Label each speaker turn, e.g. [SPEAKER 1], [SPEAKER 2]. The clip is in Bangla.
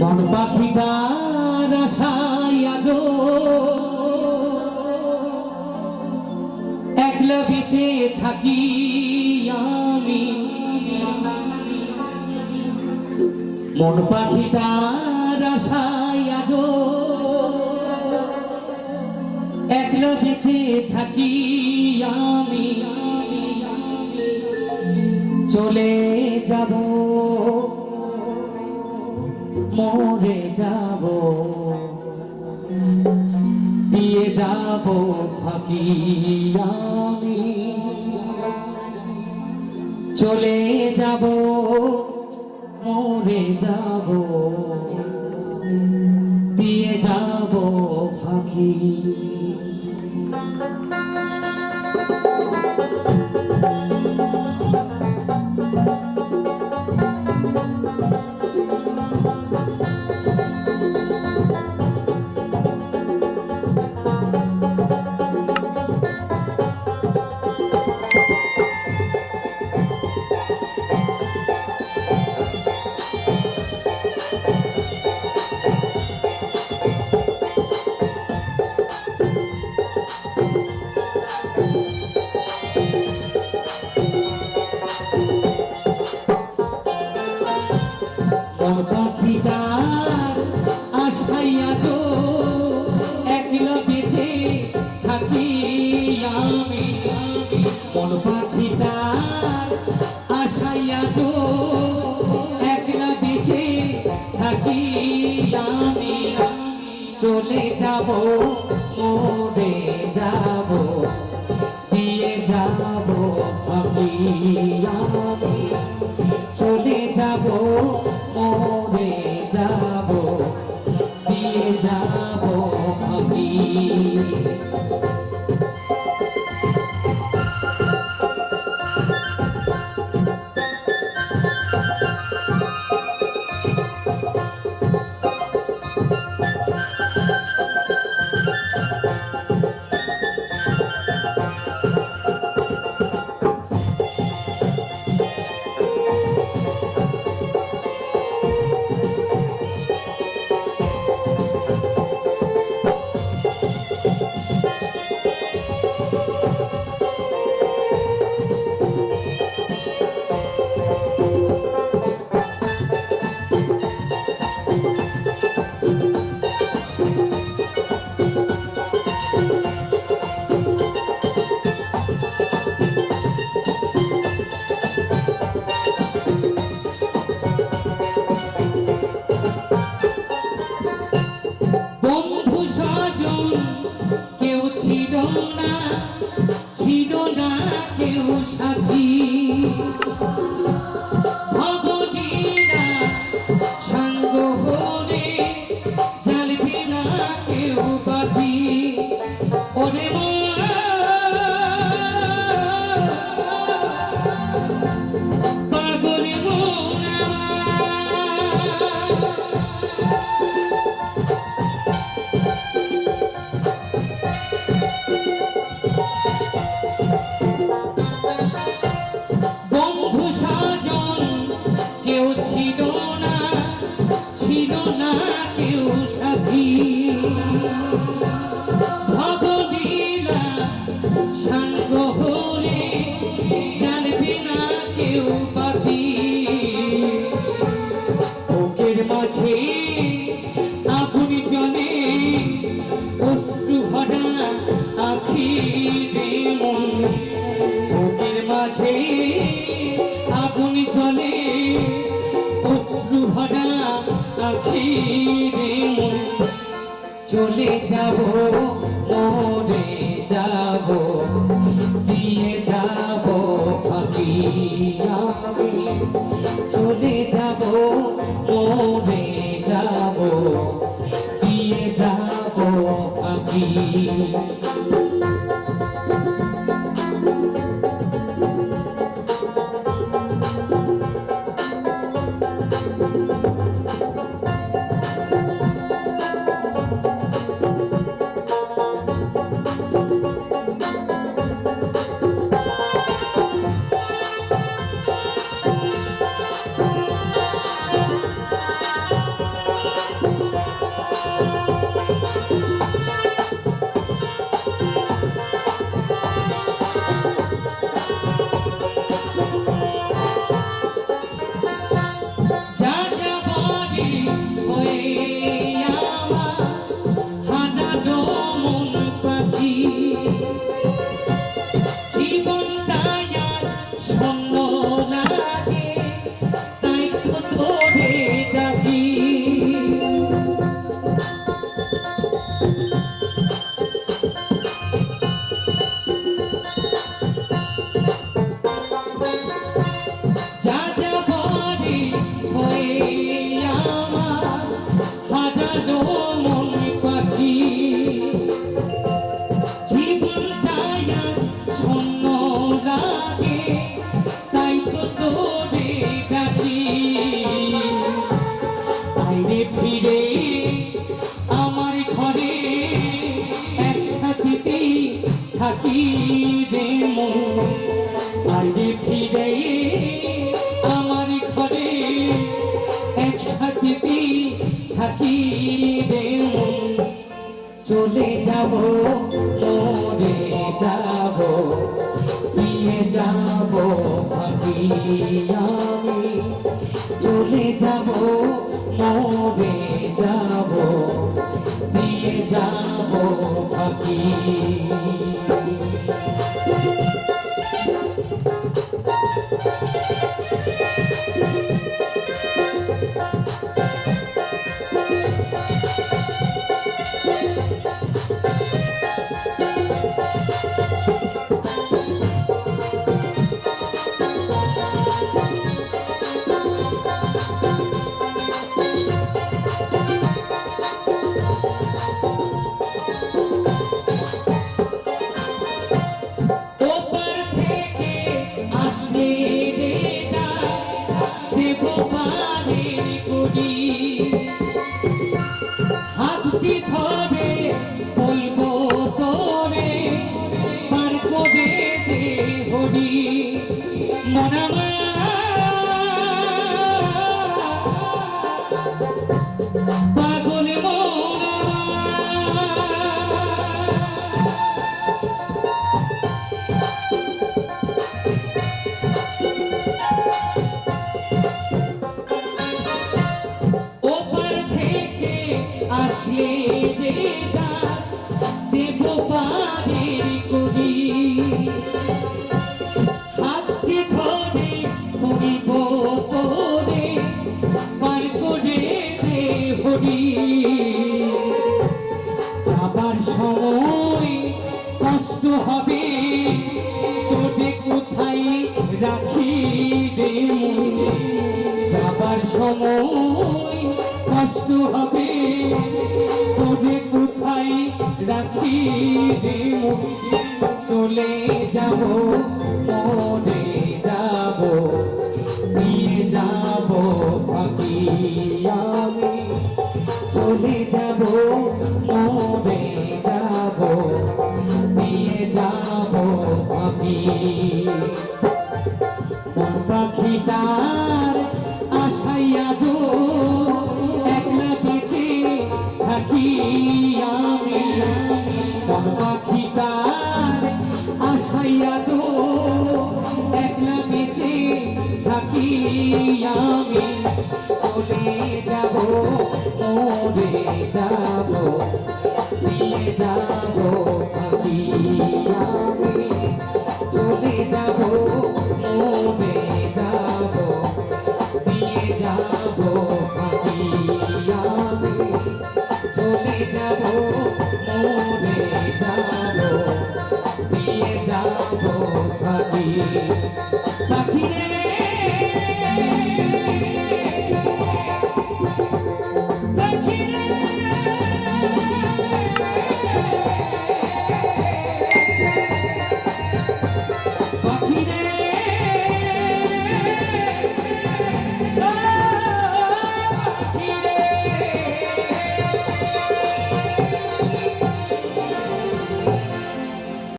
[SPEAKER 1] মন পাখিটার আশায় আজ একলা বেঁচে থাকি আমি। মন পাখিটার আশায় আজ একলা বেঁচে থাকি আমি। চলে ফাঁকি আমি। চলে যাব মরে যাব। দিয়ে যাব ফাঁকি। মাঝে আগুন জলে অশ্রু ভরা আখি মন বুকের মাঝে আগুন জলে অশ্রু ভরা আখি মন চলে যাব, মরে যাব, দিয়ে যাব ফাঁকি। ঘরে ফিরে, আমার ঘরে একসাথে থাকি রে চলে যাব, মরে যাব দিয়ে যাব ভাবি আমি। চলে যাব, মরে যাব দিয়ে যাব ভাবি হরি মনামা দে যাবার সময় কষ্ট হবে তোরে কোথায় রাখি রে? যাবার সময় কষ্ট হবে তোরে কোথায় রাখি রে? চলে যাব মরে যাব নিয়ে যাব আমি চলে যাব মরে যাব? নিয়ে যাব মন পাখিটার আশাইয়া যো একলা বেঁচে থাকি আমি। পাখিটার আশাইয়া যো একলা বেঁচে থাকি আমি। You.